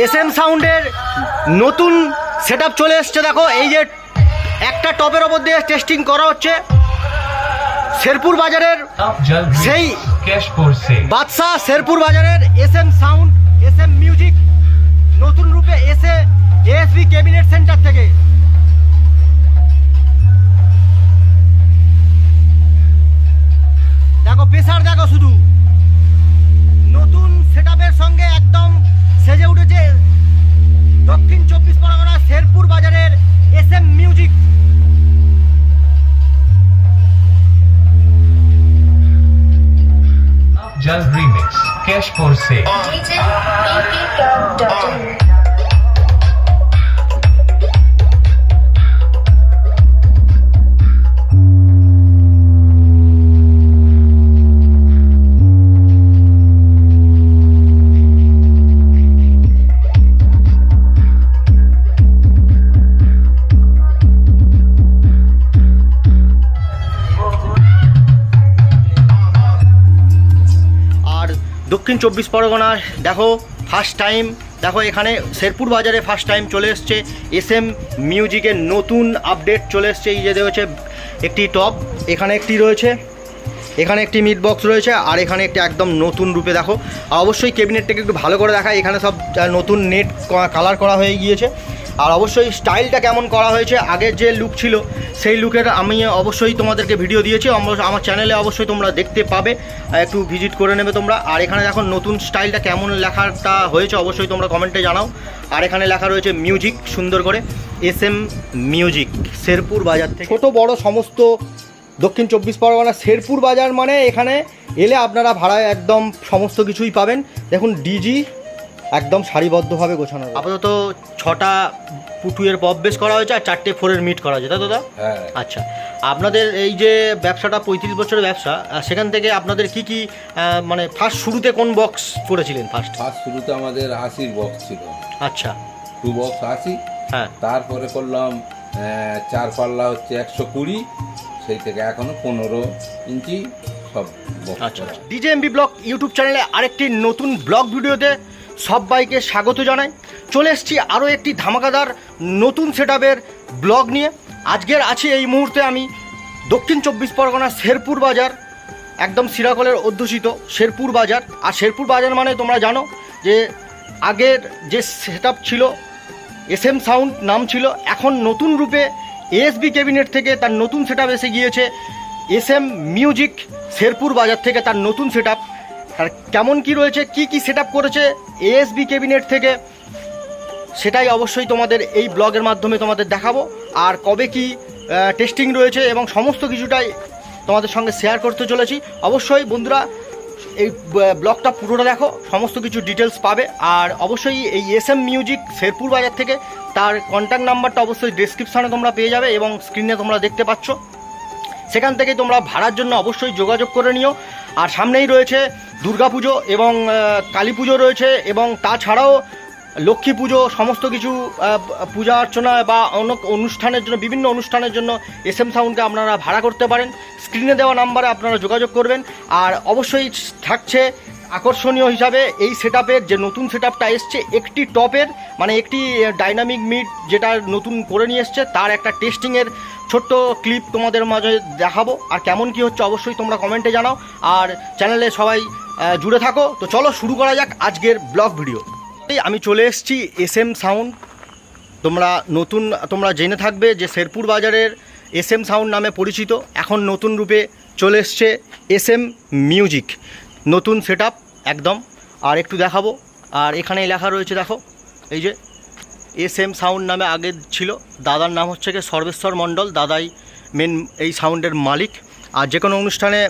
S M সাউন্ডের নতুন set চলে এসছে, দেখো, এই যে একটা টপের ওপর দিয়ে টেস্টিং করা হচ্ছে। শেরপুর বাজারের সেই বাদশাহ শেরপুর বাজারের S M sound S M music নতুন রূপে এসে এএসবি ক্যাবিনেট সেন্টার থেকে। দেখো প্রেসার দেখো শুধু। নতুন সেট সঙ্গে একদম সেজে উঠেছে দক্ষিণ চব্বিশ পরগনা শেরপুর বাজারের S M music Just remix. Cash for sale. দক্ষিণ চব্বিশ পরগনার দেখো ফার্স্ট টাইম দেখো এখানে শেরপুর বাজারে ফার্স্ট টাইম চলে এসছে। এস এম মিউজিকের নতুন আপডেট চলে এসছে, এই যে রয়েছে একটি টপ এখানে একটি রয়েছে। এখানে একটি মিট বক্স রয়েছে, আর এখানে একটি একদম নতুন রূপে দেখো। আর অবশ্যই ক্যাবিনেটটাকে একটু ভালো করে দেখায় এখানে সব নতুন নেট কালার করা হয়ে গিয়েছে। আর অবশ্যই স্টাইলটা কেমন করা হয়েছে, আগের যে লুক ছিল, সেই লুকের আমি অবশ্যই তোমাদেরকে ভিডিও দিয়েছি। আমার চ্যানেলে অবশ্যই তোমরা দেখতে পাবে একটু ভিজিট করে নেবে তোমরা। আর এখানে দেখো নতুন স্টাইলটা কেমন লেখাটা হয়েছে, অবশ্যই তোমরা কমেন্টে জানাও। আর এখানে লেখা রয়েছে মিউজিক সুন্দর করে। এস এম মিউজিক শেরপুর বাজার থেকে। ছোটো, বড়, সমস্ত দক্ষিণ চব্বিশ পরগনা শেরপুর বাজার মানে এখানে এলে আপনারা ভাড়ায় একদম সমস্ত কিছুই পাবেন। দেখুন ডিজি একদম সারিবদ্ধভাবে গোছানো আপাতত ছটা পুটুয়ের পপ বেস করা হয়েছে আর চারটে ফোরের মিট করা হয়েছে তাই তো দাদা? হ্যাঁ। আচ্ছা আপনাদের এই যে ব্যবসাটা পঁয়ত্রিশ বছরের ব্যবসা সেখান থেকে আপনাদের কি কি মানে ফার্স্ট শুরুতে কোন বক্স করেছিলেন ফার্স্ট ফার্স্ট শুরুতে আমাদের আশির বক্স ছিল। আচ্ছা। টু বক্স আশি। হ্যাঁ। তারপরে করলাম চার পাল্লা হচ্ছে একশো কুড়ি। সেই থেকে এখনও পনেরো ইঞ্চি সব box আচ্ছা করা। ব্লগ ইউটিউব চ্যানেলে আরেকটি নতুন ব্লগ ভিডিওতে সবাইকে স্বাগত জানাই। চলে এসেছি আরও একটি ধামাকাদার নতুন সেটআপের ব্লগ নিয়ে। আজকের আছি এই মুহূর্তে আমি দক্ষিণ চব্বিশ পরগনা শেরপুর বাজার একদম সিরাকলের অধ্যুষিত শেরপুর বাজার। আর শেরপুর বাজার মানে তোমরা জানো যে আগের যে সেটআপ ছিল এস এম সাউন্ড নাম ছিল এখন নতুন রূপে এএসবি ক্যাবিনেট থেকে তার নতুন সেটআপ এসে গিয়েছে। এস এম মিউজিক শেরপুর বাজার থেকে তার নতুন সেটআপ আর কেমন কি রয়েছে, কি কি সেটআপ করেছে এএসবি ক্যাবিনেট থেকে, সেটাই অবশ্যই তোমাদের এই ব্লগের মাধ্যমে তোমাদের দেখাবো। আর কবে কি টেস্টিং রয়েছে এবং সমস্ত কিছুটাই তোমাদের সঙ্গে শেয়ার করতে চলেছি। অবশ্যই বন্ধুরা এই ব্লগটা পুরোটা দেখো, সমস্ত কিছু ডিটেলস পাবে। আর অবশ্যই এই এস এম মিউজিক শেরপুর বাজার থেকে তার কন্ট্যাক্ট নাম্বারটা অবশ্যই ডিসক্রিপশানে তোমরা পেয়ে যাবে এবং স্ক্রিনে তোমরা দেখতে পাচ্ছ। সেখান থেকে তোমরা ভাড়ার জন্য অবশ্যই যোগাযোগ করে নিও। আর সামনেই রয়েছে দুর্গাপুজো এবং কালী পুজো রয়েছে এবং তাছাড়াও লক্ষ্মী পুজো, সমস্ত কিছু পূজা অর্চনা বা অন্য অনুষ্ঠানের জন্য, বিভিন্ন অনুষ্ঠানের জন্য এস এম সাউন্ডকে আপনারা ভাড়া করতে পারেন। স্ক্রিনে দেওয়া নাম্বারে আপনারা যোগাযোগ করবেন। আর অবশ্যই থাকছে আকর্ষণীয় হিসাবে এই সেটআপের যে নতুন সেটআপটা এসছে, একটি টপের মানে একটি ডাইনামিক মিট যেটা নতুন করে নিয়ে এসছে, তার একটা টেস্টিংয়ের ছোট্ট ক্লিপ তোমাদের মাঝে দেখাবো। আর কেমন কি হচ্ছে অবশ্যই তোমরা কমেন্টে জানাও। আর চ্যানেলে সবাই জুড়ে থাকো। তো চলো শুরু করা যাক আজকের ব্লগ ভিডিও আমি চলে এসেছি এস এম সাউন্ড তোমরা নতুন, তোমরা জেনে থাকবে যে শেরপুর বাজারের এস এম সাউন্ড নামে পরিচিত। এখন নতুন রূপে চলে এসছে এস এম মিউজিক নতুন সেট একদম। আর একটু দেখাবো। আর এখানে লেখা রয়েছে, দেখো। এই যে এস এম সাউন্ড নামে আগে ছিল। দাদার নাম হচ্ছে গিয়ে সর্বেশ্বর মণ্ডল। দাদাই মেন এই সাউন্ডের মালিক। আর যে কোনো অনুষ্ঠানে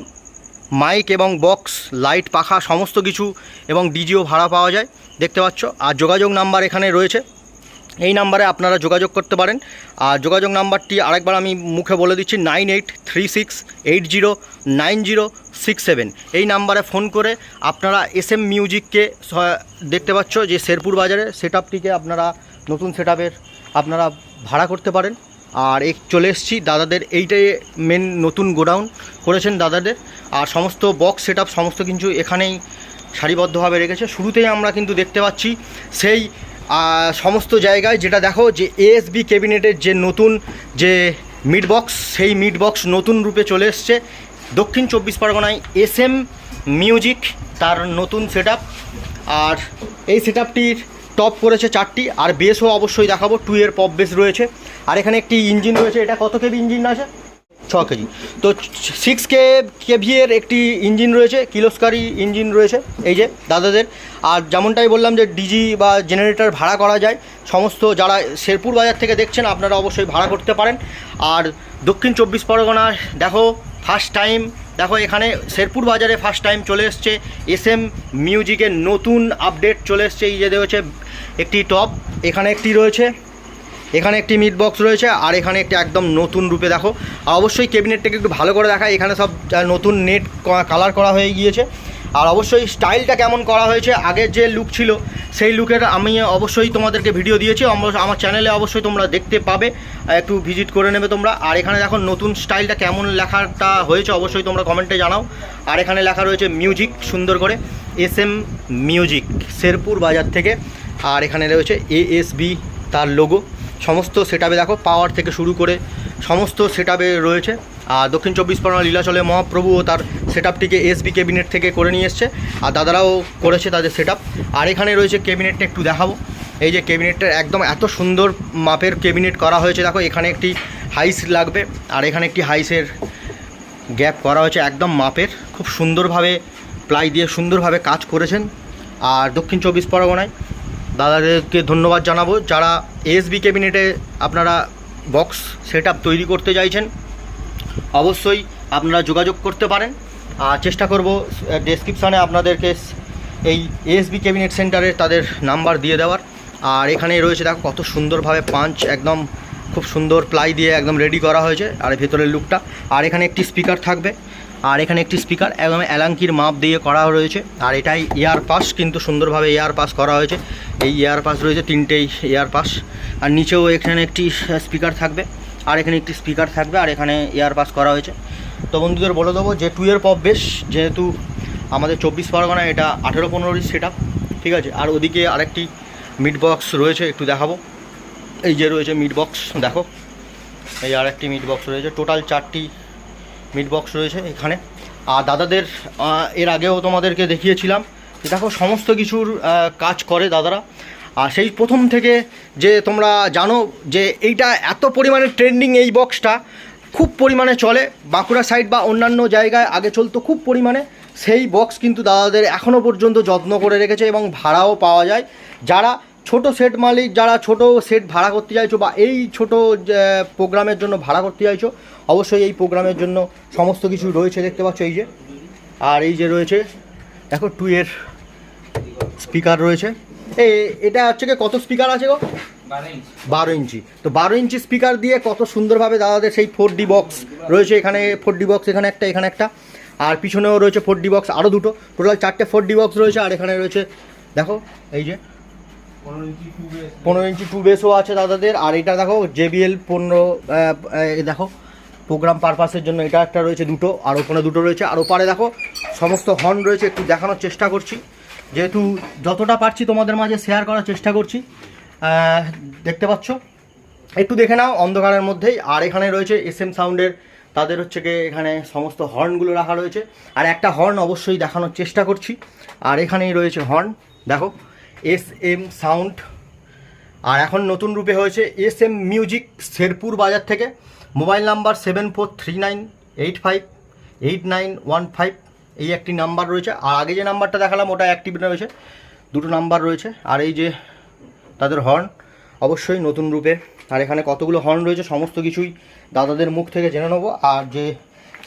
মাইক এবং বক্স লাইট পাখা, সমস্ত কিছু এবং ডিজিও ভাড়া পাওয়া যায়। দেখতে পাচ্ছ। আর যোগাযোগ নাম্বার এখানে রয়েছে। এই নাম্বারে আপনারা যোগাযোগ করতে পারেন। আর যোগাযোগ নাম্বারটি আরেকবার আমি মুখে বলে দিচ্ছি, nine eight three six eight zero nine zero six seven. এই নাম্বারে ফোন করে আপনারা এস এম মিউজিককে দেখতে পাচ্ছ যে শেরপুর বাজারে সেট আপনারা নতুন সেট আপনারা ভাড়া করতে পারেন। আর এক চলে এসেছি, দাদাদের এইটাই মেন নতুন গোডাউন করেছেন দাদাদের। আর সমস্ত বক্স সেট সমস্ত কিছু এখানেই সারিবদ্ধভাবে রেখেছে। শুরুতেই আমরা কিন্তু দেখতে পাচ্ছি সেই সমস্ত জায়গায় যেটা দেখো যে এএসবি ক্যাবিনেটের যে নতুন যে মিড বক্স সেই মিড বক্স নতুন রূপে চলে এসছে। দক্ষিণ চব্বিশ পরগনায় এস এম মিউজিক তার নতুন সেট আর এই সেট আপটির টপ করেছে চারটি। আর বেসও অবশ্যই দেখাবো টু এর পপ বেস রয়েছে। আর এখানে একটি ইঞ্জিন রয়েছে। এটা কত কেবি ইঞ্জিন আছে? ছ কেজি। তো সিক্স কে কেভিএর একটি ইঞ্জিন রয়েছে, কিলোস্কারি ইঞ্জিন রয়েছে, এই যে দাদাদের। আর যেমনটাই বললাম যে ডিজি বা জেনারেটর ভাড়া করা যায়, সমস্ত যারা শেরপুর বাজার থেকে দেখছেন, আপনারা অবশ্যই ভাড়া করতে পারেন। আর দক্ষিণ চব্বিশ পরগনার দেখো ফার্স্ট টাইম দেখো এখানে শেরপুর বাজারে ফার্স্ট টাইম চলে এসছে। এস এম মিউজিকের নতুন আপডেট চলে এসছে, এই যে হচ্ছে একটি টপ এখানে একটি রয়েছে। এখানে একটি মিট বক্স রয়েছে, আর এখানে একটি একদম নতুন রূপে দেখো। অবশ্যই ক্যাবিনেটটাকে একটু ভালো করে দেখায়, এখানে সব নতুন নেট কালার করা হয়ে গিয়েছে। আর অবশ্যই স্টাইলটা কেমন করা হয়েছে, আগের যে লুক ছিল, সেই লুকের আমি অবশ্যই তোমাদেরকে ভিডিও দিয়েছি। আমার চ্যানেলে অবশ্যই তোমরা দেখতে পাবে একটু ভিজিট করে নেবে তোমরা। আর এখানে দেখো, নতুন স্টাইলটা কেমন লেখাটা হয়েছে, অবশ্যই তোমরা কমেন্টে জানাও। আর এখানে লেখা রয়েছে মিউজিক সুন্দর করে। এস এম মিউজিক শেরপুর বাজার থেকে। আর এখানে রয়েছে এএসবি তার লোগো সমস্ত সেটাবে দেখো পাওয়ার থেকে শুরু করে সমস্ত সেটাবে রয়েছে। আর দক্ষিণ চব্বিশ পরগনা লীলাচলে মহাপ্রভুও তার সেট আপটিকে এসবি ক্যাবিনেট থেকে করে নিয়ে এসছে। আর দাদারাও করেছে তাদের সেট আর এখানে রয়েছে ক্যাবিনেটটা একটু দেখাবো। এই যে ক্যাবিনেটটা একদম এত সুন্দর মাপের ক্যাবিনেট করা হয়েছে, দেখো এখানে একটি হাইস লাগবে। আর এখানে একটি হাইসের গ্যাপ করা হয়েছে একদম মাপের। খুব সুন্দরভাবে প্লাই দিয়ে সুন্দরভাবে কাজ করেছেন। আর দক্ষিণ চব্বিশ পরগনায় দাদাদেরকে ধন্যবাদ জানাব। যারা এসবি ক্যাবিনেটে আপনারা বক্স সেট তৈরি করতে চাইছেন, অবশ্যই আপনারা যোগাযোগ করতে পারেন। আর চেষ্টা করব ডেসক্রিপশানে আপনাদেরকে এই এসবি ক্যাবিনেট সেন্টারের তাদের নাম্বার দিয়ে দেওয়ার। আর এখানে রয়েছে, দেখো, কত সুন্দরভাবে পাঞ্চ একদম খুব সুন্দর প্লাই দিয়ে একদম রেডি করা হয়েছে, আর ভেতরের লুকটা আর এখানে একটি স্পিকার থাকবে। আর এখানে একটি স্পিকার একদম অ্যালাঙ্কির মাপ দিয়ে করা রয়েছে। আর এটাই এয়ার পাস, কিন্তু সুন্দরভাবে এয়ার পাস করা হয়েছে। এই এয়ার পাস রয়েছে তিনটেই এয়ার পাস। আর নিচেও এখানে একটি স্পিকার থাকবে। আর এখানে একটি স্পিকার থাকবে, আর এখানে এয়ার পাস করা হয়েছে। তো বন্ধুদের বলে দেবো, যে টু এর পপ বেশ, যেহেতু আমাদের চব্বিশ পরগনায় এটা আঠেরো পনেরোই সেট ঠিক আছে? আর ওদিকে আরেকটি মিড বক্স রয়েছে, একটু দেখাবো। এই যে রয়েছে মিড বক্স দেখো। এই আর একটি মিড বক্স রয়েছে। টোটাল চারটি মিড বক্স রয়েছে এখানে। আর দাদাদের এর আগেও তোমাদেরকে দেখিয়েছিলাম যে দেখো সমস্ত কিছুর কাজ করে দাদারা। আর সেই প্রথম থেকে যে তোমরা জানো যে এইটা এত পরিমাণে ট্রেন্ডিং এই বক্সটা খুব পরিমাণে চলে। বাঁকুড়া সাইড বা অন্যান্য জায়গায় আগে চলতো খুব পরিমাণে। সেই বক্স কিন্তু দাদাদের এখনও পর্যন্ত যত্ন করে রেখেছে এবং ভাড়াও পাওয়া যায়। যারা ছোট সেট মালিক যারা ছোট সেট ভাড়া করতে চাইছো বা এই ছোট প্রোগ্রামের জন্য ভাড়া করতে চাইছো অবশ্যই এই প্রোগ্রামের জন্য সমস্ত কিছু রয়েছে দেখতে পাচ্ছ এই যে। আর এই যে রয়েছে দেখো টু এর স্পিকার রয়েছে। এ এটা হচ্ছে কি কত স্পিকার আছে গো? বারো ইঞ্চি। তো বারো ইঞ্চি স্পিকার দিয়ে কত সুন্দরভাবে দাদাদের সেই ফোর ডি বক্স রয়েছে এখানে ফোর ডি বক্স এখানে একটা এখানে একটা। আর পিছনেও রয়েছে ফোর ডি বক্স আরও দুটো। টোটাল চারটে ফোর ডি বক্স রয়েছে আর এখানে রয়েছে দেখো এই যে। পনেরো ইঞ্চি টু বেসও আছে দাদাদের। আর এটা দেখো জেবিএল পনেরো দেখো প্রোগ্রাম পারপাসের জন্য এটা একটা রয়েছে দুটো, আর ওখানে দুটো রয়েছে। আর ওপারে দেখো, সমস্ত হর্ন রয়েছে, একটু দেখানোর চেষ্টা করছি। যেহেতু যতটা পারছি তোমাদের মাঝে শেয়ার করার চেষ্টা করছি দেখতে পাচ্ছ? একটু দেখে নাও অন্ধকারের মধ্যেই। আর এখানে রয়েছে এস এম সাউন্ডের তাদের হচ্ছে গিয়ে এখানে সমস্ত হর্নগুলো রাখা রয়েছে। আর একটা হর্ন অবশ্যই দেখানোর চেষ্টা করছি। আর এখানেই রয়েছে হর্ন দেখো। S M sound. আর এখন নতুন রূপে হয়েছে এস এম মিউজিক শেরপুর বাজার থেকে। Mobile number seven four three nine eight five eight nine one five. এই একটি নাম্বার রয়েছে। আর আগে যে নাম্বারটা দেখালাম, ওটা অ্যাক্টিভ রয়েছে। দুটো নাম্বার রয়েছে। আর এই যে তাদের হর্ন, অবশ্যই নতুন রূপে। আর এখানে কতগুলো হর্ন রয়েছে, সমস্ত কিছুই দাদাদের মুখ থেকে জেনে নেব। আর যে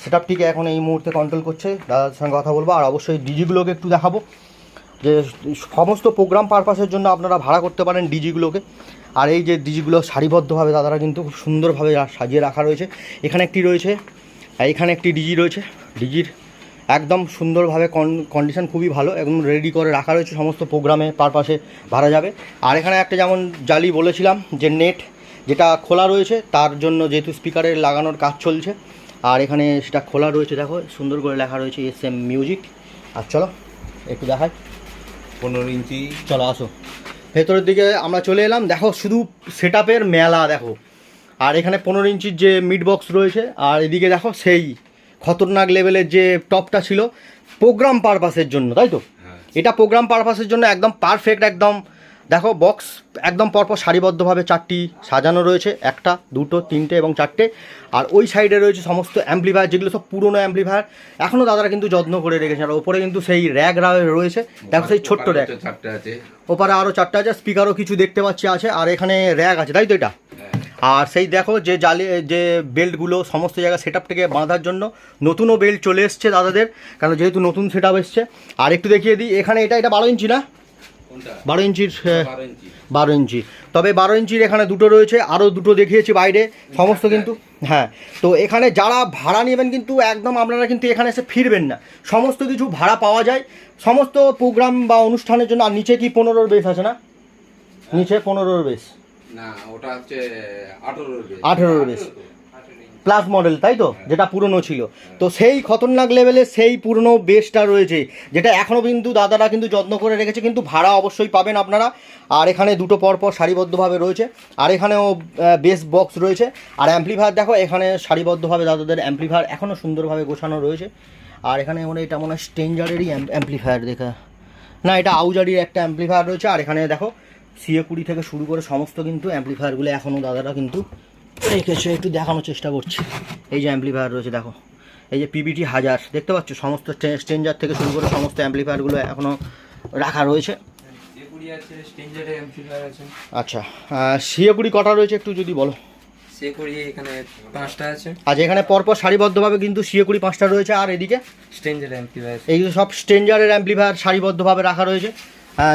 সেট এখন এই মুহূর্তে কন্ট্রোল করছে, দাদাদের সঙ্গে কথা বলব। আর অবশ্যই ডিজিগুলোকে একটু দেখাবো। যে সমস্ত প্রোগ্রাম পারপাসের জন্য আপনারা ভাড়া করতে পারেন ডিজিগুলোকে আর এই যে ডিজিগুলো সারিবদ্ধভাবে দাদারা কিন্তু খুব সুন্দরভাবে সাজিয়ে রাখা রয়েছে। এখানে একটি রয়েছে এখানে একটি ডিজি রয়েছে। ডিজির একদম সুন্দরভাবে কন কন্ডিশন খুবই ভালো একদম রেডি করে রাখা রয়েছে। সমস্ত প্রোগ্রামে পারপাসে ভাড়া যাবে। আর এখানে একটা যেমন জালি বলেছিলাম যে নেট যেটা খোলা রয়েছে, তার জন্য যেহেতু স্পিকারে লাগানোর কাজ চলছে, আর এখানে সেটা খোলা রয়েছে, দেখো, সুন্দর করে লেখা রয়েছে এস এম মিউজিক আর চলো, একটু দেখাই। পনেরো ইঞ্চি। চলো আসো। ভেতরের দিকে আমরা চলে এলাম। দেখো শুধু সেট মেলা দেখো। আর এখানে পনেরো ইঞ্চির যে মিড বক্স রয়েছে আর এদিকে দেখো সেই খতরনাক লেভেলের যে টপটা ছিল প্রোগ্রাম পারপাসের জন্য তাই তো? হ্যাঁ। এটা প্রোগ্রাম পারপাসের জন্য একদম পারফেক্ট একদম দেখো বক্স একদম পরপর সারিবদ্ধভাবে চারটি সাজানো রয়েছে একটা দুটো তিনটে এবং চারটে। আর ওই সাইডে রয়েছে সমস্ত অ্যাম্পলিফায়ার যেগুলো সব পুরনো অ্যাম্পলিফায়ার এখনও দাদারা কিন্তু যত্ন করে রেখেছে আর ওপরে কিন্তু সেই র্যাগ রয়েছে। দেখো সেই ছোট্ট র্যাগ চারটে আছে। ওপারে আরও চারটে আছে স্পিকারও কিছু দেখতে পাচ্ছি আছে আর এখানে র্যাক আছে তাই তো এটা? হ্যাঁ। আর সেই দেখো যে জালি যে বেল্টগুলো সমস্ত জায়গায় সেট থেকে বাঁধার জন্য নতুনও বেল্ট চলে এসছে দাদাদের কারণ যেহেতু নতুন সেট আপ এসছে। আর একটু দেখিয়ে দিই এখানে এটা এটা বারো ইঞ্চি না? বারো ইঞ্চির বারো ইঞ্চি। তবে বারো ইঞ্চির এখানে দুটো রয়েছে আরও দুটো দেখিয়েছি বাইরে সমস্ত কিন্তু হ্যাঁ। তো এখানে যারা ভাড়া নেবেন কিন্তু একদম আপনারা কিন্তু এখানে এসে ফিরবেন না। সমস্ত কিছু ভাড়া পাওয়া যায়। সমস্ত প্রোগ্রাম বা অনুষ্ঠানের জন্য আর নিচে কি পনেরোর বেস আছে না? নিচে পনেরোর বেস না ওটা হচ্ছে আঠেরোর বেশ। আঠেরোর বেশ। প্লাস মডেল তাই তো? যেটা পুরনো ছিল। তো সেই খতরনাক লেভেলে সেই পুরনো বেসটা রয়েছে, যেটা এখনও কিন্তু দাদারা কিন্তু যত্ন করে রেখেছে, কিন্তু ভাড়া অবশ্যই পাবেন আপনারা। আর এখানে দুটো পরপর সারিবদ্ধভাবে রয়েছে। আর এখানেও বেস বক্স রয়েছে। আর অ্যাম্পলিফায়ার দেখো, এখানে সারিবদ্ধভাবে দাদাদের অ্যাম্পলিফায়ার এখনও সুন্দরভাবে গোছানো রয়েছে। আর এখানে মনে এটা মনে হয় স্টেঞ্জারেরই অ্যাম্পলিফায়ার দেখা। না, এটা আউজারির একটা অ্যাম্পলিফায়ার রয়েছে। আর এখানে দেখো সিএ কুড়ি থেকে শুরু করে সমস্ত কিন্তু অ্যাম্পলিফায়ারগুলো এখনও দাদারা কিন্তু রেখেছে একটু দেখানোর চেষ্টা করছি। এই যে অ্যাম্পলিফায়ার রয়েছে দেখো। এই যে পিবিটি হাজার দেখতে পাচ্ছ? সমস্ত স্টেঞ্জার থেকে শুরু করে সমস্ত অ্যাম্পলিফায়ারগুলো এখনও রাখা রয়েছে। আচ্ছা সিএ কুড়ি কটা রয়েছে একটু যদি বলো? সেগুড়ি এখানে পাঁচটা আছে। আচ্ছা এখানে পরপর সারিবদ্ধভাবে কিন্তু সিএ কুড়ি পাঁচটা রয়েছে আর এদিকে? অ্যাম্পলিফায়ার এই সব অ্যাম্পলিফায়ার সারিবদ্ধভাবে রাখা রয়েছে।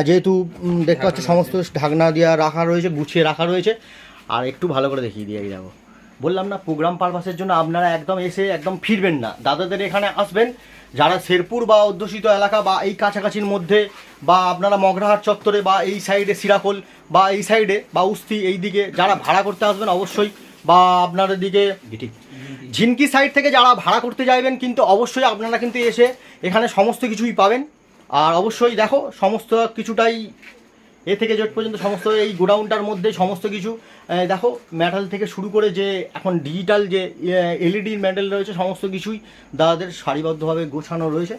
যেহেতু দেখতে পাচ্ছ সমস্ত ঢাকনা দেওয়া রাখা রয়েছে গুছিয়ে রাখা রয়েছে। আর একটু ভালো করে দেখিয়ে দিয়ে দেখো বললাম না প্রোগ্রাম পারপাসের জন্য আপনারা একদম এসে একদম ফিরবেন না। দাদাদের এখানে আসবেন, যারা শেরপুর বা অধ্যুষিত এলাকা বা এই কাছাকাছির মধ্যে, বা আপনারা মগরাহাট চত্বরে বা এই সাইডে সিরাকোল বা এই সাইডে বা উস্তি এই দিকে যারা ভাড়া করতে আসবেন অবশ্যই, বা আপনাদের দিকে ঝিনকি সাইড থেকে যারা ভাড়া করতে যাবেন কিন্তু অবশ্যই আপনারা কিন্তু এসে এখানে সমস্ত কিছুই পাবেন। আর অবশ্যই দেখো, সমস্ত কিছুটাই এ থেকে জেট পর্যন্ত সমস্ত এই গোডাউনটার মধ্যে সমস্ত কিছু। দেখো মেটাল থেকে শুরু করে যে এখন ডিজিটাল যে এলইডি মেটাল রয়েছে, সমস্ত কিছুই দাদাদের সারিবদ্ধভাবে গোছানো রয়েছে।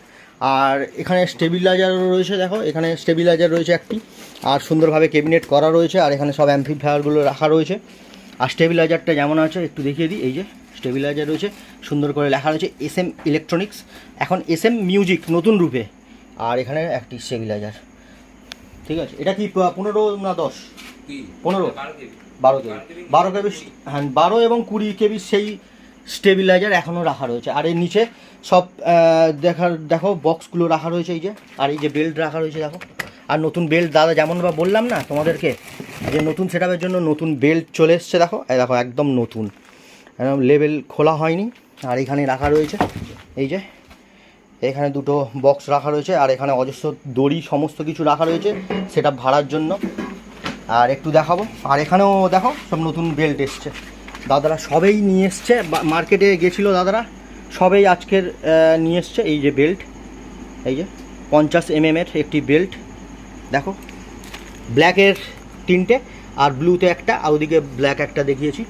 আর এখানে স্টেবিলাইজারও রয়েছে, দেখো, এখানে স্টেবিলাইজার রয়েছে একটি। আর সুন্দরভাবে ক্যাবিনেট করা রয়েছে, আর এখানে সব অ্যাম্পলিফায়ারগুলো রাখা রয়েছে। আর স্টেবিলাইজারটা যেমন আছে, একটু দেখিয়ে দিই, এই যে স্টেবিলাইজার রয়েছে, সুন্দর করে লেখা রয়েছে এস এম ইলেকট্রনিক্স এখন এস এম মিউজিক নতুন রূপে। আর এখানে একটি স্টেবিলাইজার ঠিক আছে। এটা কি পনেরো না দশ? পনেরো। বারো কেবি। বারো কেবি। হ্যাঁ বারো এবং কুড়ি কেবি সেই স্টেবিলাইজার এখনও রাখা রয়েছে। আর এর নিচে সব দেখার দেখো বক্সগুলো রাখা রয়েছে এই যে। আর এই যে বেল্ট রাখা রয়েছে দেখো। আর নতুন বেল্ট দাদা যেমন বা বললাম না তোমাদেরকে যে নতুন সেট জন্য নতুন বেল্ট চলে এসছে দেখো। দেখো একদম নতুন। একদম লেবেল খোলা হয়নি। আর এখানে রাখা রয়েছে এই যে। এখানে দুটো বক্স রাখা রয়েছে আর এখানে অজস্র দড়ি সমস্ত কিছু রাখা রয়েছে সেটা ভাড়ার জন্য। আর একটু দেখাবো। আর এখানেও দেখো সব নতুন বেল্ট এসছে। দাদারা সবেই নিয়ে এসছে বা- মার্কেটে গেছিল দাদারা সবেই আজকের নিয়ে এসছে এই যে বেল্ট এই যে পঞ্চাশ এম এর একটি বেল্ট দেখো ব্ল্যাকের তিনটে আর ব্লুতে একটা আর ওদিকে ব্ল্যাক একটা দেখিয়েছি।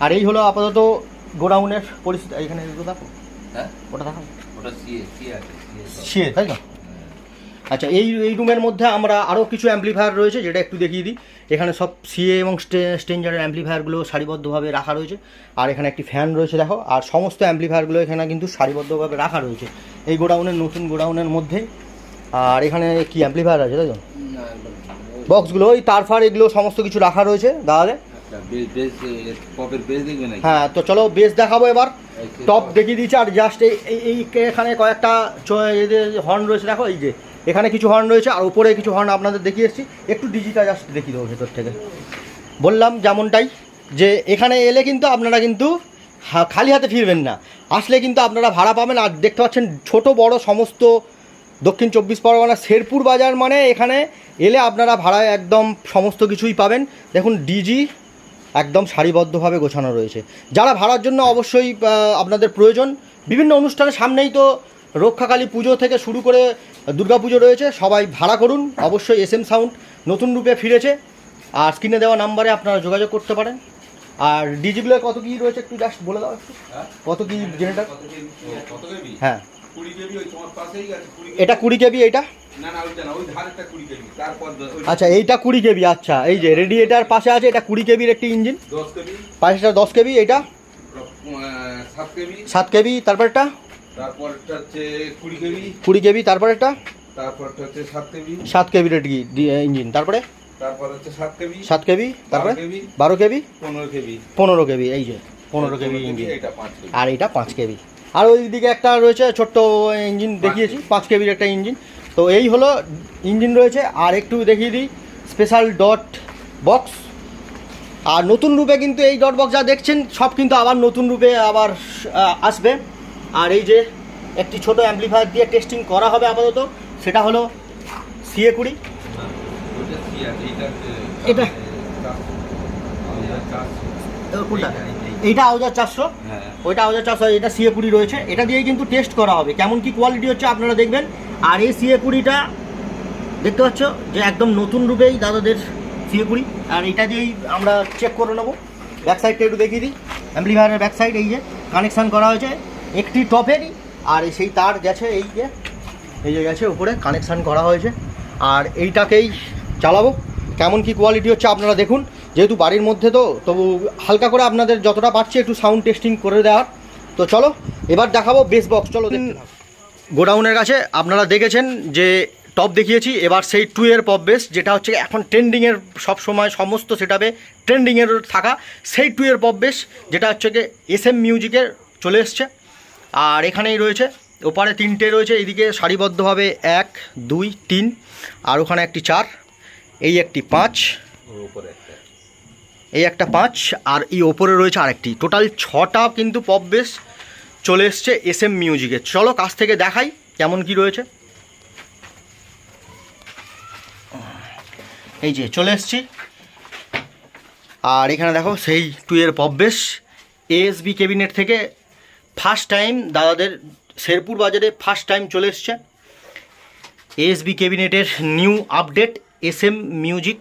আর এই হলো আপাতত গোডাউনের পরিস্থিতি এখানে দেখো। হ্যাঁ? ওটা দেখো সিএ তাই না? আচ্ছা এই এই রুমের মধ্যে আমরা আরও কিছু অ্যাম্পলিফায়ার রয়েছে যেটা একটু দেখিয়ে দিই। এখানে সব সিএ এবং স্টেঞ্জারের অ্যাম্পলিফায়ারগুলো সারিবদ্ধভাবে রাখা রয়েছে। আর এখানে একটি ফ্যান রয়েছে দেখো। আর সমস্ত অ্যাম্পলিফায়ারগুলো এখানে কিন্তু সারিবদ্ধভাবে রাখা রয়েছে। এই গোডাউনের নতুন গোডাউনের মধ্যেই আর এখানে কি অ্যাম্পলিফায়ার আছে তাই বক্সগুলো ওই তারফার এগুলো সমস্ত কিছু রাখা রয়েছে দাদাদের। হ্যাঁ তো চলো বেস দেখাবো এবার। টপ দেখিয়ে দিয়েছে আর জাস্ট এই এই- এখানে কয়েকটা হর্ন রয়েছে দেখো এই যে এখানে কিছু হর্ন রয়েছে আর উপরে কিছু হর্ন আপনাদের দেখিয়ে এসেছি। একটু ডিজিটাল জাস্ট দেখিয়ে দেবো ভেতর থেকে। বললাম যেমনটাই যে এখানে এলে কিন্তু আপনারা কিন্তু খালি হাতে ফিরবেন না। আসলে কিন্তু আপনারা ভাড়া পাবেন আর দেখতে পাচ্ছেন ছোট বড় সমস্ত দক্ষিণ চব্বিশ পরগনা শেরপুর বাজার মানে এখানে এলে আপনারা ভাড়ায় একদম সমস্ত কিছুই পাবেন। দেখুন ডিজি একদম সারিবদ্ধভাবে গোছানো রয়েছে। যারা ভাড়ার জন্য অবশ্যই আপনাদের প্রয়োজন বিভিন্ন অনুষ্ঠানের সামনেই তো রক্ষাকালী পুজো থেকে শুরু করে দুর্গাপুজো রয়েছে সবাই ভাড়া করুন। অবশ্যই এস এম সাউন্ড নতুন রূপে ফিরেছে। আর স্ক্রিনে দেওয়া নাম্বারে আপনারা যোগাযোগ করতে পারেন। আর ডিজিগুলোর কত কি রয়েছে একটু জাস্ট বলে দাও একটু। কত কি জেনারেটার? কেবি? হ্যাঁ। পাশেই আছে কুড়ি কেবি। এটা আচ্ছা এইটা কুড়ি কেবি আচ্ছা। এই যে রেডিয়েটার পাশে আছে এটা কুড়ি কেবির একটি ইঞ্জিন। পাশেটা দশ কেবি এটা সাত কেবি তারপরটা কুড়ি কেবি তারপরেরটা? সাত কেবি কেবির ইঞ্জিন। তারপরে? সাত কেবি তারপরে? বারো কেবি পনেরো কেবি এই যে পনেরো কেবি ইঞ্জিন। আর এটা পাঁচ কেবি আর ওই দিকে একটা রয়েছে ছোট্ট ইঞ্জিন দেখিয়েছি পাঁচ কেবির একটা ইঞ্জিন। তো এই হলো ইঞ্জিন রয়েছে। আর একটু দেখিয়ে দিই স্পেশাল ডট বক্স আর নতুন রূপে কিন্তু এই ডট বক্স যা দেখছেন সব কিন্তু আবার নতুন রূপে আবার আসবে। আর এই যে একটি ছোট অ্যাম্পলিফায়ার দিয়ে টেস্টিং করা হবে আপাতত সেটা হলো সিএ কুড়ি। এটা? এইটা হাজার চারশো। হ্যাঁ। ওইটা হাজার চারশো এটা সিএ কুড়ি রয়েছে। এটা দিয়েই কিন্তু টেস্ট করা হবে। কেমন কি কোয়ালিটি হচ্ছে আপনারা দেখবেন। আর এই সিএ কুড়িটা দেখতে পাচ্ছ যে একদম নতুন রূপেই দাদাদের সিএ কুড়ি। আর এটা দিয়েই আমরা চেক করে নেব। ব্যাক সাইডটা একটু দেখিয়ে দিই। অ্যাম্পলিফায়ারের ব্যাক সাইড এই যে কানেকশান করা হয়েছে। একটি টপেরই, আর সেই তার গেছে এই যে এই যে গেছে উপরে কানেকশান করা হয়েছে। আর এইটাকেই চালাবো। কেমন কি কোয়ালিটি হচ্ছে আপনারা দেখুন। যেহেতু বাড়ির মধ্যে তো, তবু হালকা করে আপনাদের যতটা পারছি একটু সাউন্ড টেস্টিং করে দেওয়ার। তো চলো, এবার দেখাবো বেস বক্স চলো থাকো। গোডাউনের কাছে আপনারা দেখেছেন যে টপ দেখিয়েছি, এবার সেই টু এর পপ বেস যেটা হচ্ছে এখন ট্রেন্ডিংয়ের সব সময় সমস্ত সেটাবে ট্রেন্ডিংয়ের থাকা, সেই টু এর পপ বেস যেটা হচ্ছে গিয়ে এস এম মিউজিকের চলে এসছে। আর এখানেই রয়েছে, ওপারে তিনটে রয়েছে, এদিকে সারিবদ্ধভাবে এক, দুই, তিন, আর ওখানে একটি চার, এই একটি পাঁচ, এই একটা পাঁচ, আর এই ওপরে রয়েছে আরেকটি। টোটাল ছটা কিন্তু পপ বেস চলে এসছে এস এম মিউজিকে। চলো কাছ থেকে দেখাই কেমন কি রয়েছে। এই যে চলে এসছি। আর এখানে দেখো সেই টু এর পপ বেস এএসবি ক্যাবিনেট থেকে ফার্স্ট টাইম দাদাদের শেরপুর বাজারে ফার্স্ট টাইম চলে এসছে। এএসবি ক্যাবিনেটের new update S M music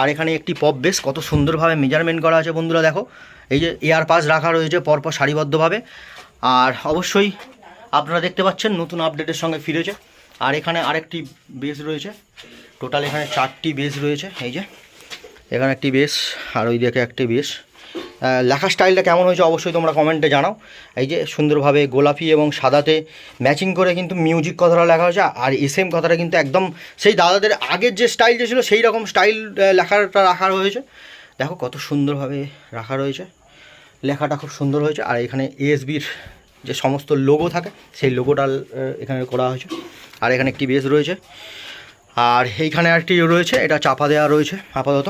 আর এখানে একটি পপ বেস কত সুন্দরভাবে মেজারমেন্ট করা আছে বন্ধুরা দেখো। এই যে এয়ার পাস রাখা রয়েছে, পরপর সারিবদ্ধভাবে। আর অবশ্যই আপনারা দেখতে পাচ্ছেন নতুন আপডেটের সঙ্গে ফিরেছে। আর এখানে আরেকটি বেস রয়েছে। টোটাল এখানে চারটি বেস রয়েছে। এই যে, এখানে একটি বেস আর ওই দিকে একটি বেস লেখার স্টাইলটা কেমন হয়েছে অবশ্যই তোমরা কমেন্টে জানাও। এই যে সুন্দরভাবে গোলাপি এবং সাদাতে ম্যাচিং করে কিন্তু মিউজিক কথাটা লেখা হয়েছে, আর এস এম কথাটা কিন্তু একদম সেই দাদাদের আগের যে স্টাইল যে ছিল, সেই রকম স্টাইল লেখাটা রাখা রয়েছে দেখো কত সুন্দরভাবে রাখা রয়েছে। লেখাটা খুব সুন্দর হয়েছে, আর এখানে এএসবির যে সমস্ত লোগো থাকে, সেই লোগোটা এখানে করা হয়েছে। আর এখানে একটি বেস রয়েছে। আর এইখানে আরেকটি রয়েছে, এটা চাপা দেওয়া রয়েছে আপাতত।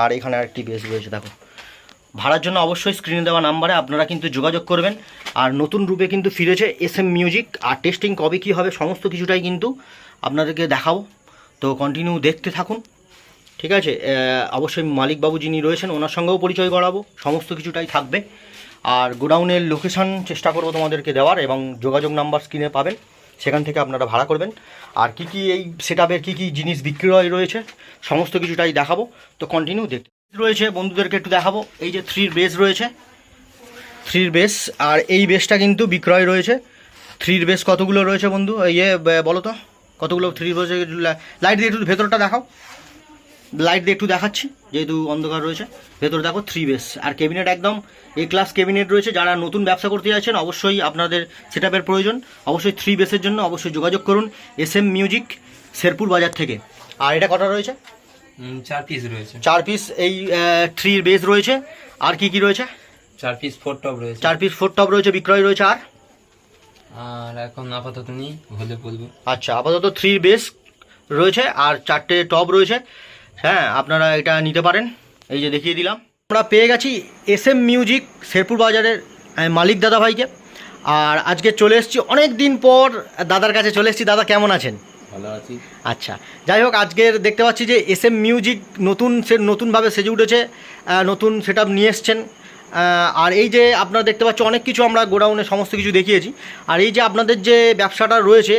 আর এখানে আরেকটি বেস রয়েছে, দেখো। ভাড়ার জন্য অবশ্যই স্ক্রিনে দেওয়া নাম্বারে আপনারা কিন্তু যোগাযোগ করবেন। আর নতুন রূপে কিন্তু ফিরেছে এস এম মিউজিক আর টেস্টিং কবে কী হবে সমস্ত কিছুটাই কিন্তু আপনাদেরকে দেখাবো। তো কন্টিনিউ দেখতে থাকুন। ঠিক আছে? অবশ্যই মালিকবাবু যিনি রয়েছেন, ওনার সঙ্গেও পরিচয় করাবো। সমস্ত কিছুটাই থাকবে। আর গোডাউনের লোকেশন চেষ্টা করব তোমাদেরকে দেওয়ার এবং যোগাযোগ নাম্বার স্ক্রিনে পাবেন। সেখান থেকে আপনারা ভাড়া করবেন। আর কি কি এই সেট আপের কী কী জিনিস বিক্রয় রয়েছে, সমস্ত কিছুটাই দেখাবো। তো কন্টিনিউ দেখতে রয়েছে, বন্ধুদেরকে একটু দেখাবো। এই যে থ্রির বেস রয়েছে, থ্রির বেস, আর এই বেসটা কিন্তু বিক্রয় রয়েছে। থ্রির বেস কতগুলো রয়েছে বন্ধু? ইয়ে বলো তো, কতগুলো থ্রি রয়েছে? লাইট দিয়ে একটু ভেতরটা দেখাও। লাইট দিয়ে একটু দেখাচ্ছি, যেহেতু অন্ধকার রয়েছে। ভেতর দেখো থ্রি বেস, আর ক্যাবিনেট একদম এ ক্লাস ক্যাবিনেট রয়েছে। যারা নতুন ব্যবসা করতে যাচ্ছেন, অবশ্যই আপনাদের সেট প্রয়োজন। অবশ্যই থ্রি বেসের জন্য অবশ্যই যোগাযোগ করুন, এস এম মিউজিক, শেরপুর বাজার থেকে। আর এটা কটা রয়েছে? চার পিস রয়েছে। চার পিস এই থ্রির বেস রয়েছে। আর কি কি রয়েছে? চার পিস ফোর টপ রয়েছে। চার পিস ফোর টপ রয়েছে বিক্রয় রয়েছে আর? আর এখন আপাতত নেই হলে বলব। আচ্ছা আপাতত থ্রি বেস রয়েছে আর চারটে টপ রয়েছে। হ্যাঁ আপনারা এটা নিতে পারেন। এই যে দেখিয়ে দিলাম। আমরা পেয়ে গেছি এস এম মিউজিক শেরপুর বাজারের মালিক দাদা ভাইকে আর আজকে চলে এসেছি অনেক দিন পর দাদার কাছে চলে এসেছি। দাদা কেমন আছেন? ভালো আছি। আচ্ছা যাই হোক আজকের দেখতে পাচ্ছি যে এস এম মিউজিক নতুন সে নতুনভাবে সেজে উঠেছে নতুন সেট নিয়ে এসছেন। আর এই যে আপনারা দেখতে পাচ্ছ অনেক কিছু আমরা গোডাউনে সমস্ত কিছু দেখিয়েছি। আর এই যে আপনাদের যে ব্যবসাটা রয়েছে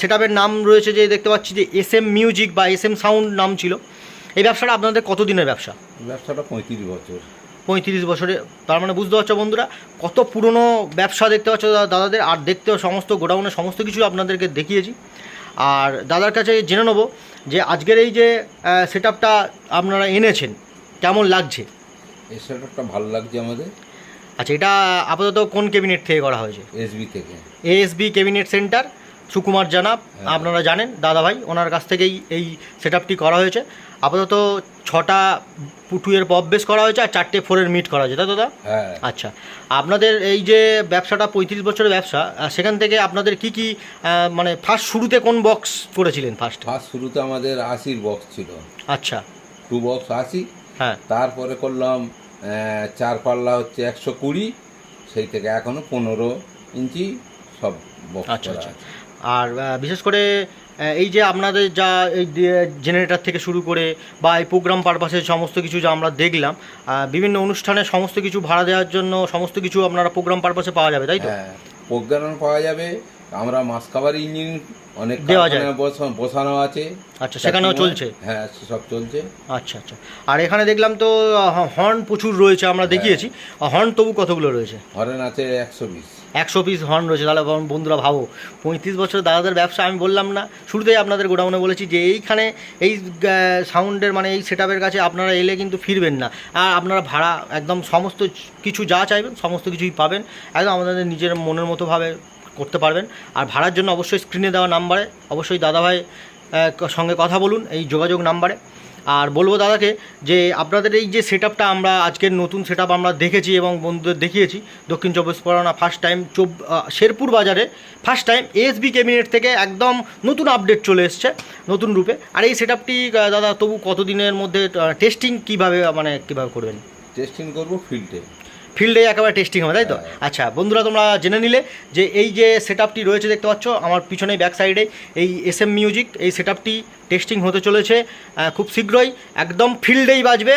সেটাপের নাম রয়েছে যে দেখতে পাচ্ছি যে এস এম মিউজিক বা এস এম সাউন্ড নাম ছিল। এই ব্যবসাটা আপনাদের কতদিনের ব্যবসা? ব্যবসাটা পঁয়ত্রিশ বছর। পঁয়ত্রিশ বছরে। তার মানে বুঝতে পারছ বন্ধুরা কত পুরনো ব্যবসা দেখতে পাচ্ছ দাদাদের আর দেখতে সমস্ত গোডাউনে সমস্ত কিছু আপনাদেরকে দেখিয়েছি। আর দাদার কাছে জেনে নেব যে আজকের এই যে সেট আপটা আপনারা এনেছেন কেমন লাগছে? এই সেটআপটা ভালো লাগছে আমাদের। আচ্ছা এটা আপাতত কোন ক্যাবিনেট থেকে করা হয়েছে? এসবি থেকে। এএসবি ক্যাবিনেট সেন্টার সুকুমার জানাব হ্যাঁ। আপনারা জানেন দাদাভাই ওনার কাছ থেকেই এই সেট করা হয়েছে। আপাতত ছটা পুটুয়ের পপ বেস করা হয়েছে আর চারটে ফোরের মিট করা হয়েছে তাই দাদা? হ্যাঁ। আচ্ছা আপনাদের এই যে ব্যবসাটা পঁয়ত্রিশ বছরের ব্যবসা সেখান থেকে আপনাদের কি কি মানে ফার্স্ট শুরুতে কোন বক্স করেছিলেন ফার্স্ট ফার্স্ট শুরুতে আমাদের আশির বক্স ছিল। আচ্ছা। টু বক্স আশি। হ্যাঁ। তারপরে করলাম চার পাল্লা হচ্ছে একশো কুড়ি। সেই থেকে এখনও পনেরো ইঞ্চি সব বক্স আচ্ছা আচ্ছা। আর বিশেষ করে এই যে আপনাদের যা এই জেনারেটার থেকে শুরু করে বা এই প্রোগ্রাম পারপাসে সমস্ত কিছু যা আমরা দেখলাম বিভিন্ন অনুষ্ঠানে সমস্ত কিছু ভাড়া দেওয়ার জন্য সমস্ত কিছু আপনারা প্রোগ্রাম পারপাসে পাওয়া যাবে তাই তো? হ্যাঁ প্রজ্ঞাপন পাওয়া যাবে। আমরা মাসকাবার ইঞ্জিন অনেক দেওয়া যায়। বসা- বসানো আছে। আচ্ছা সেখানেও চলছে? হ্যাঁ সব চলছে। আচ্ছা আচ্ছা। আর এখানে দেখলাম তো হর্ন প্রচুর রয়েছে আমরা দেখিয়েছি। হর্ন তবু কতগুলো রয়েছে? হর্ন আছে একশো বিশ। একশো পিস হর্ন রয়েছে। তাহলে বন্ধুরা ভাবো, পঁয়ত্রিশ বছর দাদাদের ব্যবসা আমি বললাম না। শুরুতেই আপনাদের গোডাউনে বলেছি যে এইখানে এই সাউন্ডের মানে এই সেট কাছে আপনারা এলে কিন্তু ফিরবেন না। আর আপনারা ভাড়া একদম সমস্ত কিছু যা চাইবেন, সমস্ত কিছুই পাবেন। একদম আমাদের নিজের মনের মতোভাবে করতে পারবেন। আর ভাড়ার জন্য অবশ্যই স্ক্রিনে দেওয়া নাম্বারে অবশ্যই দাদাভাই সঙ্গে কথা বলুন এই যোগাযোগ নাম্বারে আর বলব দাদাকে যে আপনাদের এই যে সেট আমরা আজকের নতুন সেট আমরা দেখেছি এবং বন্ধুদের দেখিয়েছি, দক্ষিণ চব্বিশ পরগনা ফার্স্ট টাইম চব শেরপুর বাজারে ফার্স্ট টাইম এসবি ক্যাবিনেট থেকে একদম নতুন আপডেট চলে এসছে, নতুন রূপে। আর এই সেট দাদা, তবু কতদিনের মধ্যে টেস্টিং কীভাবে মানে কীভাবে করবেন? টেস্টিং করব ফিল্ডে ফিল্ডে একেবারে টেস্টিং হবে তাই তো? হ্যাঁ। আচ্ছা বন্ধুরা তোমরা জেনে নিলে যে এই যে সেট আপটি রয়েছে দেখতে পাচ্ছ আমার পিছনে ব্যাক সাইডে এই এস এম মিউজিক এই সেট আপটি টেস্টিং হতে চলেছে খুব শীঘ্রই। একদম ফিল্ডেই বাজবে।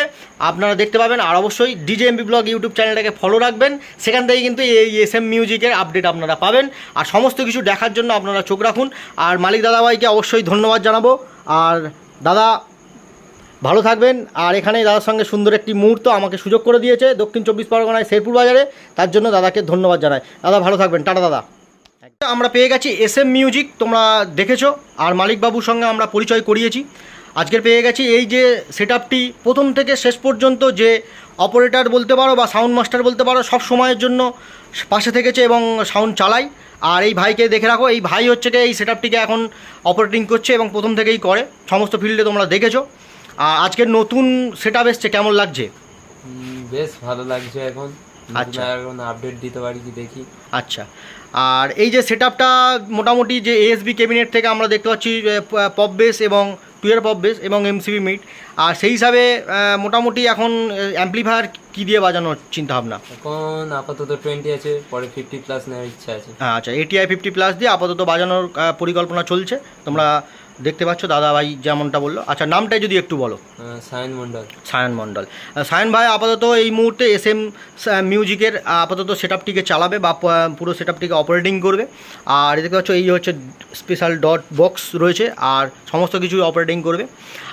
আপনারা দেখতে পাবেন আর অবশ্যই ডিজে এমবি ব্লগ ইউটিউব চ্যানেলটাকে ফলো রাখবেন। সেখান থেকে কিন্তু এই এস এম মিউজিকের আপডেট আপনারা পাবেন। আর সমস্ত কিছু দেখার জন্য আপনারা চোখ রাখুন। আর মালিক দাদাভাইকে অবশ্যই ধন্যবাদ জানাব। আর দাদা ভালো থাকবেন। আর এখানে দাদার সঙ্গে সুন্দর একটি মুহূর্ত আমাকে সুযোগ করে দিয়েছে দক্ষিণ চব্বিশ পরগনায় শেরপুর বাজারে। তার জন্য দাদাকে ধন্যবাদ জানাই। দাদা, ভালো থাকবেন। টাটা, দাদা। আমরা পেয়ে গেছি এস এম মিউজিক, তোমরা দেখেছ। আর মালিকবাবুর সঙ্গে আমরা পরিচয় করিয়েছি। আজকের পেয়ে গেছি এই যে সেট প্রথম থেকে শেষ পর্যন্ত যে অপারেটর বলতে পারো বা সাউন্ড মাস্টার বলতে পারো, সব সময়ের জন্য পাশে থেকেছে এবং সাউন্ড চালাই। আর এই ভাইকে দেখে রাখো, এই ভাই হচ্ছে এই সেট এখন অপারেটিং করছে এবং প্রথম থেকেই করে। সমস্ত ফিল্ডে তোমরা দেখেছ। আর আজকের নতুন সেট আপ এসছে কেমন লাগছে? বেশ ভালো লাগছে এখন। আচ্ছা। এখন আপডেট দিতে পারি কি দেখি। আচ্ছা। আর এই যে সেট মোটামুটি যে এএসবি ক্যাবিনেট থেকে আমরা দেখতে পাচ্ছি পপ বেস এবং টুয়ের পপ বেস এবং এমসিবি মিট আর সেই হিসাবে মোটামুটি এখন অ্যাম্পলিফায়ার কী দিয়ে বাজানোর চিন্তাভাবনা? এখন আপাতত টোয়েন্টি আছে পরে ফিফটি প্লাস নেওয়ার ইচ্ছা আছে। হ্যাঁ আচ্ছা এটিআই ফিফটি প্লাস দিয়ে আপাতত বাজানোর পরিকল্পনা চলছে। তোমরা দেখতে পাচ্ছ দাদাভাই যেমনটা বলল। আচ্ছা নামটাই যদি একটু বলো। সায়ন মণ্ডল। সায়ন মণ্ডল। সায়ন ভাই আপাতত এই মুহূর্তে এস এম মিউজিকের আপাতত সেট আপটিকে চালাবে বা পুরো সেট আপটিকে অপারেটিং করবে। আর দেখতে পাচ্ছ এই হচ্ছে স্পেশাল ডট বক্স রয়েছে আর সমস্ত কিছু অপারেটিং করবে।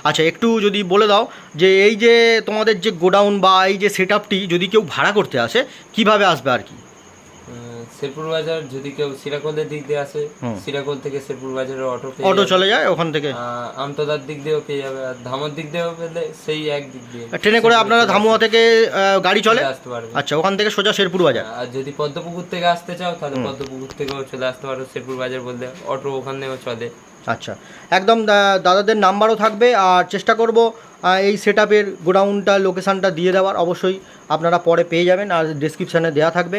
আচ্ছা একটু যদি বলে দাও যে এই যে তোমাদের যে গোডাউন বা এই যে সেট আপটি যদি কেউ ভাড়া করতে আসে কীভাবে আসবে আর কি? শেরপুর বাজার যদি কেউ সিরাকলের দিক দিয়ে আসে। সিরাকল থেকে শেরপুর বাজারে অটো অটো চলে যায় ওখান থেকে? আহ, আমতলার দিক দিয়েও পেয়ে যাবে আর ধামর দিক দিয়েও পেলে সেই এক দিক দিয়ে ট্রেনে করে আপনারা ধামুয়া থেকে গাড়ি চলে? চলে আসতে পারবে। আচ্ছা ওখান থেকে সোজা শেরপুর বাজার আর যদি পদ্মপুকুর থেকে আসতে চাও তাহলে পদ্মপুকুর থেকেও চলে আসতে পারো শেরপুর বাজার বললে অটো ওখানেও চলে। আচ্ছা একদম দাদাদের নাম্বারও থাকবে আর চেষ্টা করব এই সেট আপের গোডাউনটা লোকেশানটা দিয়ে দেওয়ার। অবশ্যই আপনারা পরে পেয়ে যাবেন আর ডিসক্রিপশানে দেওয়া থাকবে।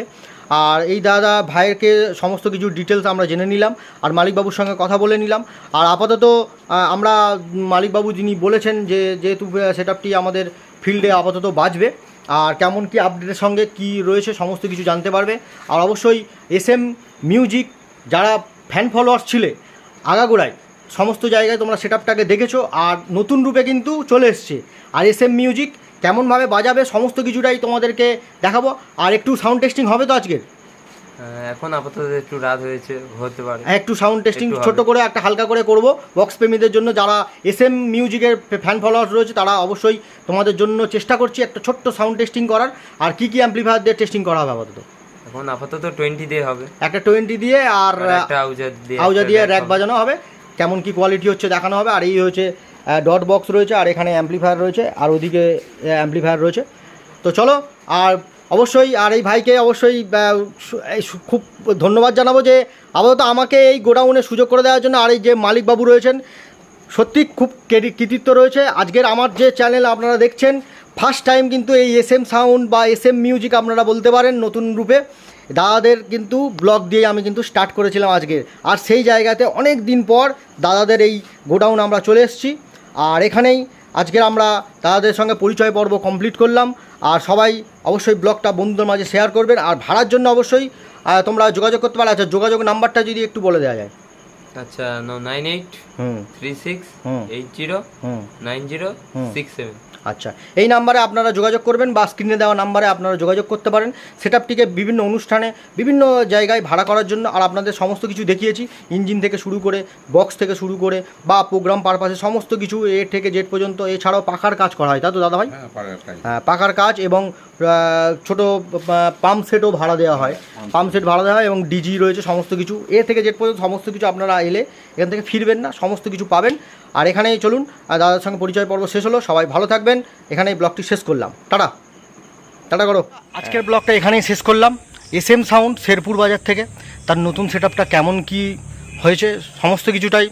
আর এই দাদা ভাইয়েরকে সমস্ত কিছু ডিটেলস আমরা জেনে নিলাম, আর মালিকবাবুর সঙ্গে কথা বলে নিলাম। আর আপাতত আমরা মালিকবাবু যিনি বলেছেন যে, যেহেতু সেট আমাদের ফিল্ডে আপাতত বাজবে, আর কেমন কি আপডেটের সঙ্গে কি রয়েছে সমস্ত কিছু জানতে পারবে। আর অবশ্যই এস এম মিউজিক যারা ফ্যান ফলোয়ার্স ছিলে আগাগোড়ায় সমস্ত জায়গায় তোমরা সেট আপটাকে দেখেছ, আর নতুন রূপে কিন্তু চলে এসছে। আর এস এম মিউজিক কেমনভাবে বাজাবে সমস্ত কিছুটাই তোমাদেরকে দেখাবো। আর একটু সাউন্ড টেস্টিং হবে তো আজকের? হ্যাঁ, এখন আপাতত একটু রাত হয়েছে হতে পারে। হ্যাঁ একটু সাউন্ড টেস্টিং ছোট করে একটা হালকা করে করব। বক্স প্রেমীদের জন্য যারা এস এম মিউজিকের ফ্যান ফলোয়ার্স রয়েছে তারা অবশ্যই তোমাদের জন্য চেষ্টা করছি একটা ছোট্ট সাউন্ড টেস্টিং করার। আর কি কি অ্যাম্পলিফায়ার দিয়ে টেস্টিং করা হবে আপাতত? এখন আপাতত টোয়েন্টি দিয়ে হবে। একটা টোয়েন্টি দিয়ে আর আউজা দিয়ে আউজা দিয়ে র্যাক বাজানো হবে। কেমন কি কোয়ালিটি হচ্ছে দেখানো হবে। আর এই হচ্ছে ডট বক্স রয়েছে, আর এখানে অ্যাম্পলিফায়ার রয়েছে, আর ওদিকে অ্যাম্পলিফায়ার রয়েছে। তো চলো, আর অবশ্যই, আর এই ভাইকে অবশ্যই খুব ধন্যবাদ জানাব যে আপাতত আমাকে এই গোডাউনে সুযোগ করে দেওয়ার জন্য, আর এই যে মালিকবাবু রয়েছেন, সত্যি খুব কৃতিত্ব রয়েছে। আজকের আমার যে চ্যানেল আপনারা দেখছেন ফার্স্ট টাইম কিন্তু এই এস এম সাউন্ড বা এস এম মিউজিক আপনারা বলতে পারেন নতুন রূপে। দাদাদের কিন্তু ব্লগ দিয়ে আমি কিন্তু স্টার্ট করেছিলাম আজকে। আর সেই জায়গাতে অনেক দিন পর দাদাদের এই গোডাউন আমরা চলে এসেছি। আর এখানেই আজকের আমরা দাদাদের সঙ্গে পরিচয় পর্ব কমপ্লিট করলাম। আর সবাই অবশ্যই ব্লগটা বন্ধুদের মাঝে শেয়ার করবেন। আর ভাড়ার জন্য অবশ্যই তোমরা যোগাযোগ করতে পারো। আচ্ছা যোগাযোগ নাম্বারটা যদি একটু বলে দেওয়া যায়। আচ্ছা নাইন এইট হুম। থ্রি সিক্স এইট জিরো হুম। নাইন জিরো সিক্স সেভেন আচ্ছা এই নাম্বারে আপনারা যোগাযোগ করবেন বা স্ক্রিনে দেওয়া নাম্বারে আপনারা যোগাযোগ করতে পারেন। সেটআপটিকে বিভিন্ন অনুষ্ঠানে বিভিন্ন জায়গায় ভাড়া করার জন্য আর আপনাদের সমস্ত কিছু দেখিয়েছি। ইঞ্জিন থেকে শুরু করে বক্স থেকে শুরু করে বা প্রোগ্রাম পারপাসে সমস্ত কিছু এ থেকে জেড পর্যন্ত এছাড়াও পাখার কাজ করা হয় তাই তো দাদা ভাই? হ্যাঁ হ্যাঁ, পাখার কাজ এবং ছোট পাম্প সেটও ভাড়া দেওয়া হয়। পাম্প সেট ভাড়া দেওয়া হয় এবং ডিজি রয়েছে সমস্ত কিছু। এ থেকে জেড পর্যন্ত সমস্ত কিছু আপনারা এলে এখান থেকে ফিরবেন না সমস্ত কিছু পাবেন। আর এখানেই চলুন, আর দাদার সঙ্গে পরিচয় পর্ব শেষ হলো, সবাই ভালো থাকবেন। এখানেই ব্লগটি শেষ করলাম। টাটা। টাটা করো। আজকের ব্লগটা এখানেই শেষ করলাম। এস এম সাউন্ড, শেরপুর বাজার থেকে। তার নতুন সেট কেমন কি হয়েছে, সমস্ত কিছুটাই,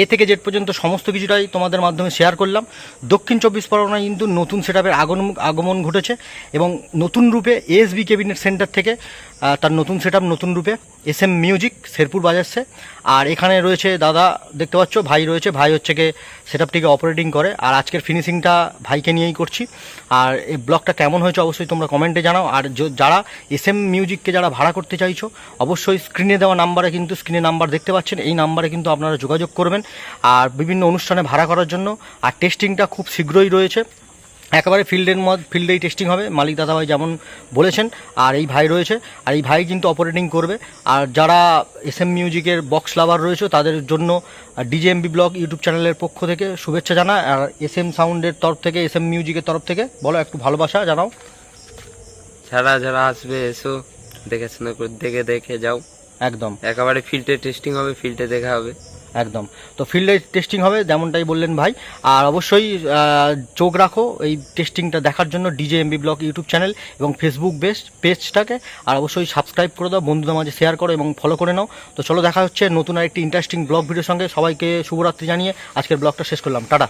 এ থেকে জেড পর্যন্ত সমস্ত কিছুটাই তোমাদের মাধ্যমে শেয়ার করলাম। দক্ষিণ চব্বিশ পরগনায় কিন্তু নতুন সেটআপের আগমন আগমন ঘটেছে এবং নতুন রূপে এসবি ক্যাবিনেট সেন্টার থেকে তার নতুন সেটআপ নতুন রূপে এস এম মিউজিক শেরপুর বাজাচ্ছে। আর এখানে রয়েছে দাদা, দেখতে পাচ্ছ, ভাই রয়েছে। ভাই হচ্ছে গিয়ে সেটআপটিকে অপারেটিং করে। আর আজকের ফিনিশিংটা ভাইকে নিয়েই করছি। আর এই ব্লগটা কেমন হয়েছে অবশ্যই তোমরা কমেন্টে জানাও। আর যারা এস এম মিউজিককে যারা ভাড়া করতে চাইছো, অবশ্যই স্ক্রিনে দেওয়া নাম্বারে কিন্তু স্ক্রিনে নাম্বার দেখতে পাচ্ছেন। এই নাম্বারে কিন্তু আপনারা যোগাযোগ করবেন। আর বিভিন্ন অনুষ্ঠানে ভাড়া করার জন্য। আর টেস্টিংটা খুব শীঘ্রই রয়েছে। একেবারে ফিল্ডের মধ্যে ফিল্ডেই টেস্টিং হবে। মালিক দাদাভাই যেমন বলেছেন আর এই ভাই রয়েছে। আর এই ভাই কিন্তু অপারেটিং করবে। আর যারা এস এম মিউজিকের বক্স লাভার রয়েছে তাদের জন্য ডিজেএমবি ব্লগ ইউটিউব চ্যানেলের পক্ষ থেকে শুভেচ্ছা জানায় আর এস এম সাউন্ডের তরফ থেকে এস এম মিউজিকের তরফ থেকে বলো একটু ভালোবাসা জানাও। যারা যারা আসবে এসো দেখে শুনে দেখে দেখে যাও। একদম। একেবারে ফিল্ডে টেস্টিং হবে ফিল্ডে দেখা হবে। একদম। তো ফিল্ডে টেস্টিং হবে, যেমনটাই বললেন ভাই। আর অবশ্যই চোখ রাখো এই টেস্টিংটা দেখার জন্য DJ MB blog YouTube channel এবং ফেসবুক বেস্ট পেজটাকে আর অবশ্যই সাবস্ক্রাইব করে দাও, বন্ধুদের মাঝে শেয়ার করো এবং ফলো করে নাও। তো চলো, দেখা হচ্ছে নতুন আরেকটি ইন্টারেস্টিং ব্লগ ভিডিওর সঙ্গে। সবাইকে শুভরাত্রি জানিয়ে আজকের ব্লগটা শেষ করলাম। টাটা।